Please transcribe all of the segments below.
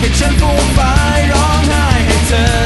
ให้ฉันฟูมฟายร้องไห้ให้เธอ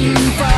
ที่บนฟ้า